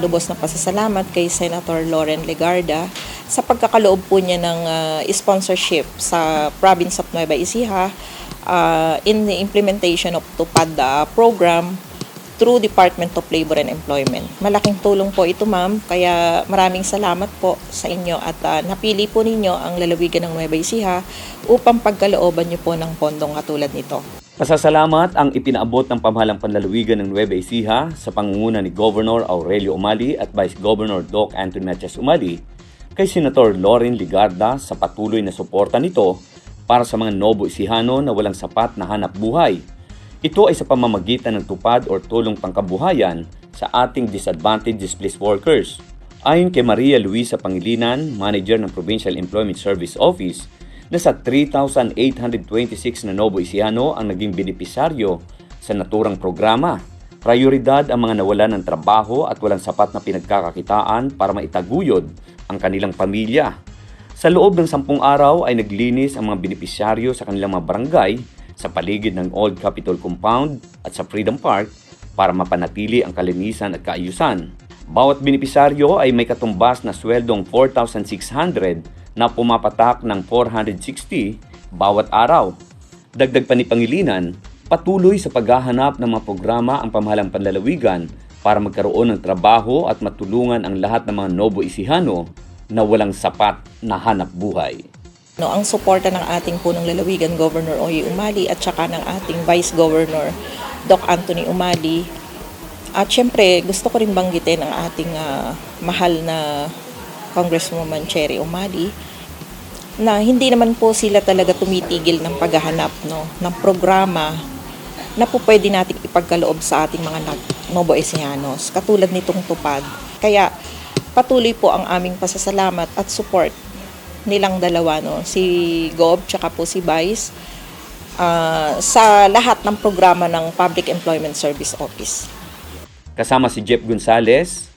Lubos na pasasalamat kay Senator Lauren Legarda sa pagkakaloob po niya ng ah, sponsorship sa province of Nueva Ecija ah, in the implementation of TUPAD ah, program through Department of Labor and Employment. Malaking tulong po ito ma'am, kaya maraming salamat po sa inyo at ah, napili po ninyo ang lalawigan ng Nueva Ecija upang pagkalooban niyo po ng pondong katulad nito. Pasasalamat ang ipinaabot ng pamahalang panlalawigan ng Nueva Ecija sa pangunguna ni Governor Aurelio Umali at Vice Governor Doc Anthony Matias Umali kay Senator Loren Ligarda sa patuloy na suporta nito para sa mga Nobo Ecijano na walang sapat na hanap buhay. Ito ay sa pamamagitan ng tupad or tulong pangkabuhayan sa ating disadvantaged displaced workers. Ayon kay Maria Luisa Pangilinan, manager ng Provincial Employment Service Office, na sa 3,826 na Nobo Ecijano ang naging benepisaryo sa naturang programa. Prioridad ang mga nawalan ng trabaho at walang sapat na pinagkakakitaan para maitaguyod ang kanilang pamilya. Sa loob ng sampung araw ay naglinis ang mga benepisyaryo sa kanilang mga barangay sa paligid ng Old Capitol Compound at sa Freedom Park para mapanatili ang kalinisan at kaayusan. Bawat benepisaryo ay may katumbas na sweldong 4,600 na pumapatak ng 460 bawat araw. Dagdag pa ni Pangilinan, patuloy sa paghahanap ng mga programa ang pamahalang panlalawigan para magkaroon ng trabaho at matulungan ang lahat ng mga Nobo Ecijano na walang sapat na hanap buhay. No, ang suporta ng ating punong lalawigan Governor Oye Umali at saka ng ating Vice Governor Doc Anthony Umali. At syempre, gusto ko rin banggitin ang ating ah, mahal na Congresswoman Cherry Umali na hindi naman po sila talaga tumitigil ng paghahanap no, ng programa na po pwede natin ipagkaloob sa ating mga Novo Encianos, katulad nitong tupad. Kaya patuloy po ang aming pasasalamat at support nilang dalawa, no? si Gob tsaka po si Vice, ah, sa lahat ng programa ng Public Employment Service Office. Kasama si Jeff Gonzalez,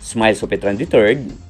Smile Sopetran III,